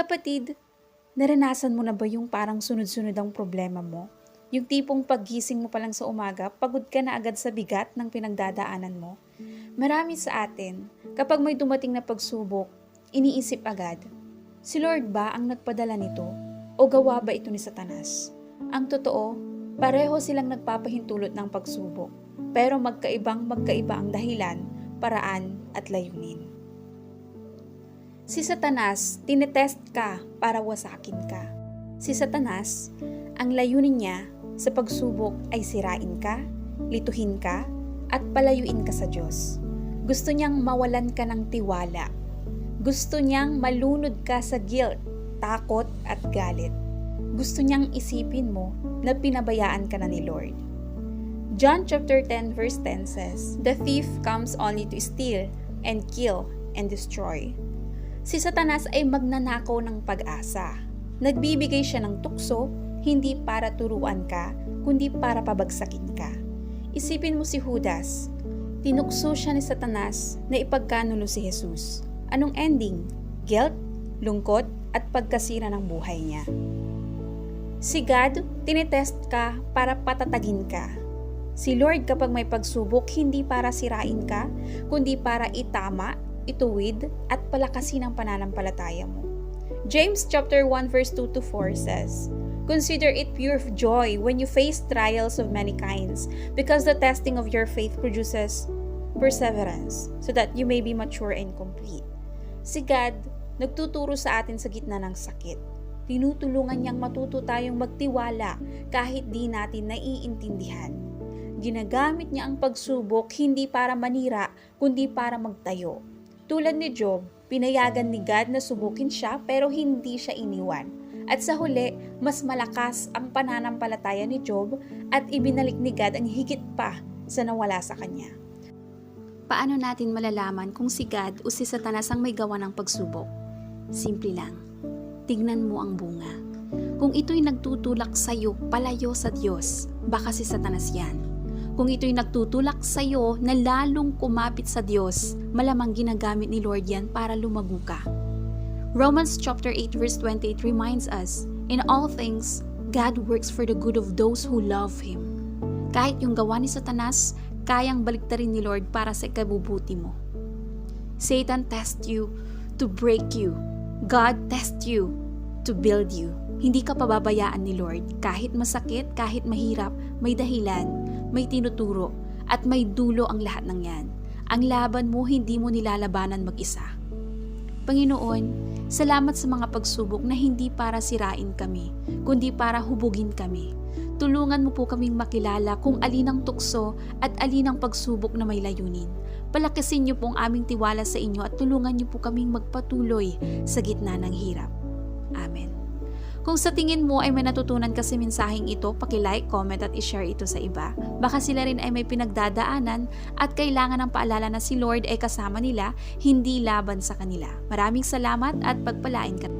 Kapatid, naranasan mo na ba yung parang sunod-sunod ang problema mo? Yung tipong paggising mo pa lang sa umaga, pagod ka na agad sa bigat ng pinagdadaanan mo? Marami sa atin, kapag may dumating na pagsubok, iniisip agad, si Lord ba ang nagpadala nito? O gawa ba ito ni Satanas? Ang totoo, pareho silang nagpapahintulot ng pagsubok, pero magkaibang magkaiba ang dahilan, paraan at layunin. Si Satanas, tinetest ka para wasakin ka. Si Satanas, ang layunin niya sa pagsubok ay sirain ka, lituhin ka, at palayuin ka sa Diyos. Gusto niyang mawalan ka ng tiwala. Gusto niyang malunod ka sa guilt, takot at galit. Gusto niyang isipin mo na pinabayaan ka na ni Lord. John chapter 10 verse 10 says, The thief comes only to steal and kill and destroy. Si Satanas ay magnanakaw ng pag-asa. Nagbibigay siya ng tukso, hindi para turuan ka, kundi para pabagsakin ka. Isipin mo si Judas. Tinukso siya ni Satanas na ipagkanulo si Jesus. Anong ending? Guilt, lungkot, at pagkasira ng buhay niya. Si God, tinetest ka para patatagin ka. Si Lord kapag may pagsubok, hindi para sirain ka, kundi para itama, ituwid, at palakasin ang pananampalataya mo. James chapter 1 verse 2 to 4 says, Consider it pure joy when you face trials of many kinds, because the testing of your faith produces perseverance, so that you may be mature and complete. Si God, nagtuturo sa atin sa gitna ng sakit. Tinutulungan niyang matuto tayong magtiwala kahit di natin naiintindihan. Ginagamit niya ang pagsubok hindi para manira, kundi para magtayo. Tulad ni Job, pinayagan ni God na subukin siya pero hindi siya iniwan. At sa huli, mas malakas ang pananampalataya ni Job at ibinalik ni God ang higit pa sa nawala sa kanya. Paano natin malalaman kung si God o si Satanas ang may gawa ng pagsubok? Simple lang. Tignan mo ang bunga. Kung ito'y nagtutulak sa iyo palayo sa Diyos, baka si Satanas yan. Kung ito'y nagtutulak sa iyo na lalong kumapit sa Diyos, malamang ginagamit ni Lord yan para lumago ka. Romans chapter 8 verse 28 reminds us, In all things, God works for the good of those who love Him. Kahit yung gawa ni Satanas, kayang baliktarin ni Lord para sa ikabubuti mo. Satan test you to break you. God test you to build you. Hindi ka pababayaan ni Lord kahit masakit, kahit mahirap, may dahilan, may tinuturo, at may dulo ang lahat ng yan. Ang laban mo hindi mo nilalabanan mag-isa. Panginoon, salamat sa mga pagsubok na hindi para sirain kami, kundi para hubugin kami. Tulungan mo po kaming makilala kung alin ang tukso at alin ang pagsubok na may layunin. Palakasin niyo po ang aming tiwala sa inyo at tulungan niyo po kaming magpatuloy sa gitna ng hirap. Amen. Kung sa tingin mo ay may natutunan ka sa mensaheng ito, pakilike, comment at ishare ito sa iba. Baka sila rin ay may pinagdadaanan at kailangan ng paalala na si Lord ay kasama nila, hindi laban sa kanila. Maraming salamat at pagpalain ka.